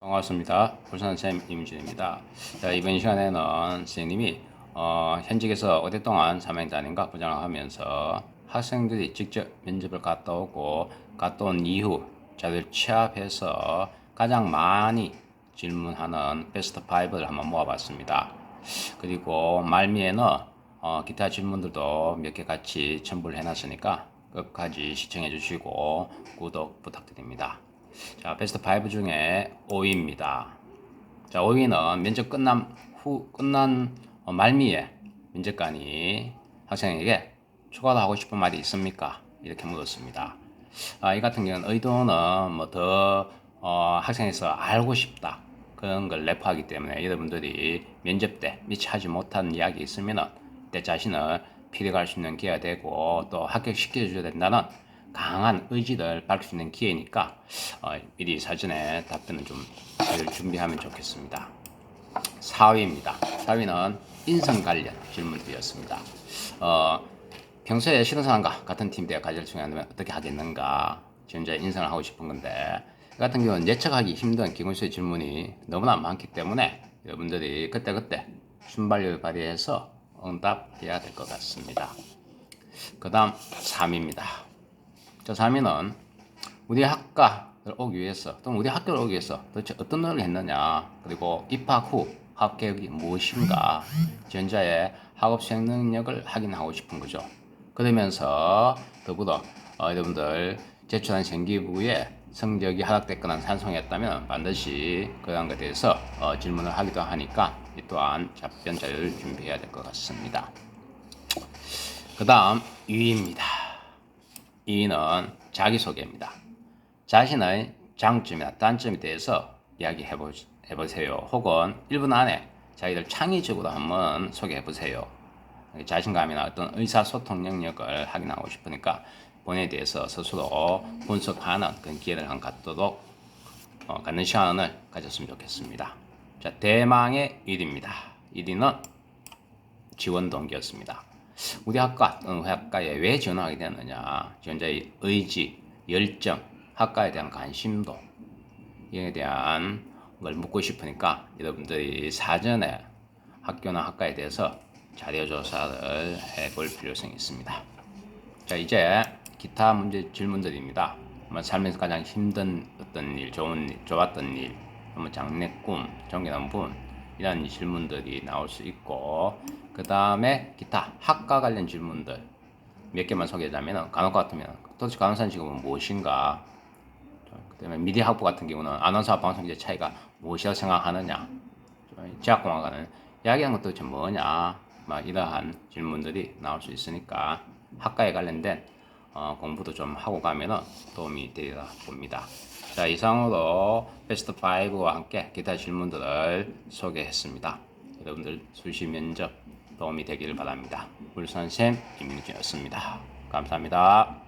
반갑습니다. 부산쌤 임준입니다. 자, 이번 시간에는 선생님이 어, 현직에서 오랫동안 사명단임과 부장을 하면서 학생들이 직접 면접을 갔다 오고 갔다 온 이후 자들 취합해서 가장 많이 질문하는 베스트 5를 한번 모아봤습니다. 그리고 말미에는 어, 기타 질문들도 몇 개 같이 첨부를 해놨으니까 끝까지 시청해 주시고 구독 부탁드립니다. 자, 베스트 5 중에 5위입니다. 자, 5위는 면접 끝난 후, 끝난 어, 말미에 면접관이 학생에게 추가로 하고 싶은 말이 있습니까? 이렇게 물었습니다. 아, 이 같은 경우는 의도는 뭐더 어, 학생에서 알고 싶다. 그런 걸 내포하기 때문에 여러분들이 면접 때 미처 하지 못한 이야기 있으면은 내 자신을 피력할 수 있는 기회가 되고 또 합격시켜줘야 된다는 강한 의지를 밝힐 수 있는 기회니까 어, 미리 사전에 답변을 좀 잘 준비하면 좋겠습니다. 4위입니다. 4위는 인성 관련 질문들이었습니다. 어, 평소에 싫은 사람과 같은 팀대에 가지를 중요하면 어떻게 하겠는가? 현재 인성을 하고 싶은 건데 이 같은 경우는 예측하기 힘든 기본수의 질문이 너무나 많기 때문에 여러분들이 그때그때 순발력을 발휘해서 응답해야 될 것 같습니다. 그 다음 3위입니다. 저 3위는 우리 학과를 오기 위해서 또는 우리 학교를 오기 위해서 도대체 어떤 노력을 했느냐 그리고 입학 후 학업 계획이 무엇인가 전자의 학업 수행 능력을 확인하고 싶은 거죠. 그러면서 더불어 어, 여러분들 제출한 생기부에 성적이 하락됐거나 산송했다면 반드시 그러한 것에 대해서 어, 질문을 하기도 하니까 이 또한 답변자를 준비해야 될 것 같습니다. 그 다음 2위입니다. 2위는 자기소개입니다. 자신의 장점이나 단점에 대해서 이야기해 보세요. 혹은 1분 안에 자기들 창의적으로 한번 소개해 보세요. 자신감이나 어떤 의사소통 능력을 확인하고 싶으니까 본인에 대해서 스스로 분석하는 그런 기회를 한 갖도록 어, 갖는 시간을 가졌으면 좋겠습니다. 자, 대망의 1위입니다. 1위는 지원 동기였습니다. 우리 학과 또는 우리 학과에 왜 지원하게 되느냐 지원자의 의지, 열정, 학과에 대한 관심도 이에 대한 걸 묻고 싶으니까 여러분들이 사전에 학교나 학과에 대해서 자료 조사를 해볼 필요성이 있습니다. 자 이제 기타 문제 질문들입니다. 뭐 삶에서 가장 힘든 어떤 일, 좋은 일, 좋았던 일, 뭐 장래꿈, 존경하는 분 이런 질문들이 나올 수 있고 그 다음에 기타 학과 관련 질문들 몇 개만 소개하자면 간호과 같으면 도대체 간호사 직업은 무엇인가? 그 다음에 미디어 학부 같은 경우는 아나운서와 방송제 차이가 무엇이라고 생각하느냐? 제약공학과는 이야기하는 것도 도대체 뭐냐? 막 이러한 질문들이 나올 수 있으니까 학과에 관련된 어, 공부도 좀 하고 가면 도움이 되리라 봅니다. 자 이상으로 베스트 5와 함께 기타 질문들을 소개했습니다. 여러분들 수시 면접 도움이 되기를 바랍니다. 울산샘 임민규였습니다. 감사합니다.